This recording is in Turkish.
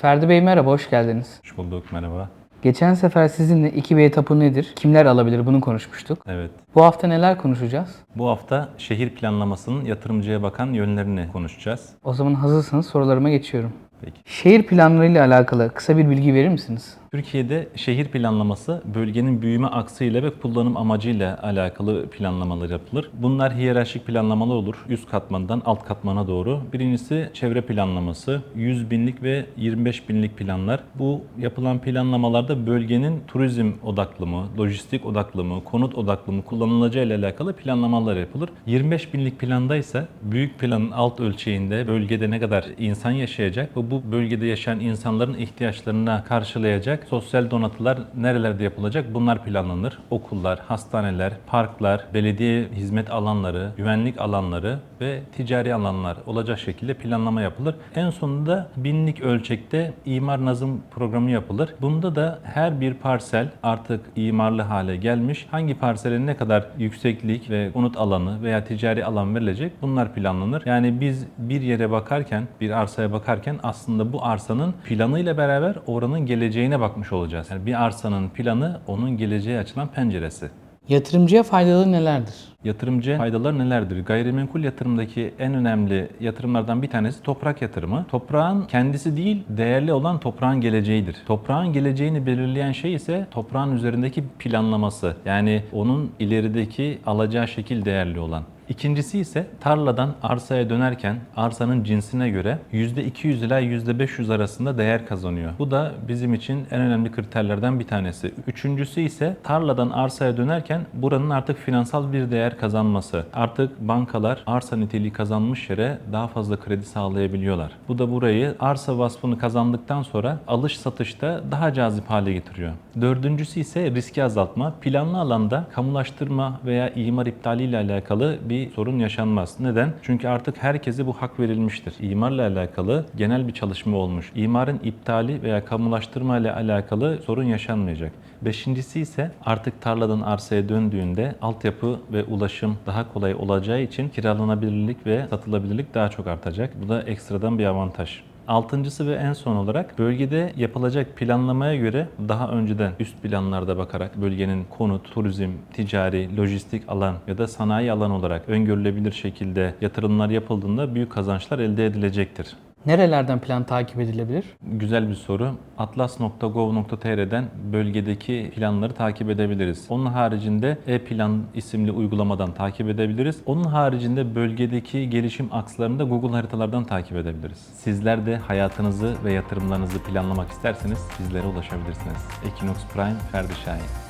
Ferdi Bey merhaba, hoş geldiniz. Hoş bulduk, merhaba. Geçen sefer sizinle 2B tapu nedir, kimler alabilir bunu konuşmuştuk. Evet. Bu hafta neler konuşacağız? Bu hafta şehir planlamasının yatırımcıya bakan yönlerini konuşacağız. O zaman hazırsanız sorularıma geçiyorum. Peki. Şehir planlarıyla alakalı kısa bir bilgi verir misiniz? Türkiye'de şehir planlaması bölgenin büyüme aksıyla ve kullanım amacıyla alakalı planlamalar yapılır. Bunlar hiyerarşik planlamalar olur. Üst katmandan alt katmana doğru. Birincisi çevre planlaması. 100 binlik ve 25 binlik planlar. Bu yapılan planlamalarda bölgenin turizm odaklı mı, lojistik odaklı mı, konut odaklı mı kullanılacağı ile alakalı planlamalar yapılır. 25 binlik planda ise büyük planın alt ölçeğinde bölgede ne kadar insan yaşayacak ve bu bölgede yaşayan insanların ihtiyaçlarına karşılayacak sosyal donatılar nerelerde yapılacak bunlar planlanır. Okullar, hastaneler, parklar, belediye hizmet alanları, güvenlik alanları ve ticari alanlar olacak şekilde planlama yapılır. En sonunda binlik ölçekte imar nazım programı yapılır. Bunda da her bir parsel artık imarlı hale gelmiş. Hangi parsele ne kadar yükseklik ve konut alanı veya ticari alan verilecek bunlar planlanır. Yani biz bir yere bakarken, bir arsaya bakarken aslında bu arsanın planıyla beraber oranın geleceğine bakmış olacağız. Yani bir arsanın planı onun geleceğe açılan penceresi. Yatırımcıya faydaları nelerdir? Yatırımcı faydalar nelerdir? Gayrimenkul yatırımdaki en önemli yatırımlardan bir tanesi toprak yatırımı. Toprağın kendisi değil, değerli olan toprağın geleceğidir. Toprağın geleceğini belirleyen şey ise toprağın üzerindeki planlaması. Yani onun ilerideki alacağı şekil değerli olan. İkincisi ise tarladan arsaya dönerken arsanın cinsine göre %200 ila %500 arasında değer kazanıyor. Bu da bizim için en önemli kriterlerden bir tanesi. Üçüncüsü ise tarladan arsaya dönerken buranın artık finansal bir değer kazanması. Artık bankalar arsa niteliği kazanmış yere daha fazla kredi sağlayabiliyorlar. Bu da burayı arsa vasfını kazandıktan sonra alış satışta daha cazip hale getiriyor. Dördüncüsü ise riski azaltma. Planlı alanda kamulaştırma veya imar iptali ile alakalı bir sorun yaşanmaz. Neden? Çünkü artık herkese bu hak verilmiştir. İmarla alakalı genel bir çalışma olmuş. İmarın iptali veya kamulaştırma ile alakalı sorun yaşanmayacak. Beşincisi ise artık tarladan arsaya döndüğünde altyapı ve ulaşım daha kolay olacağı için kiralanabilirlik ve satılabilirlik daha çok artacak. Bu da ekstradan bir avantaj. Altıncısı ve en son olarak bölgede yapılacak planlamaya göre daha önceden üst planlarda bakarak bölgenin konut, turizm, ticari, lojistik alan ya da sanayi alan olarak öngörülebilir şekilde yatırımlar yapıldığında büyük kazançlar elde edilecektir. Nerelerden plan takip edilebilir? Güzel bir soru. Atlas.gov.tr'den bölgedeki planları takip edebiliriz. Onun haricinde e-plan isimli uygulamadan takip edebiliriz. Onun haricinde bölgedeki gelişim akslarını da Google haritalardan takip edebiliriz. Sizler de hayatınızı ve yatırımlarınızı planlamak isterseniz bizlere ulaşabilirsiniz. Equinox Prime Ferdi Şahin.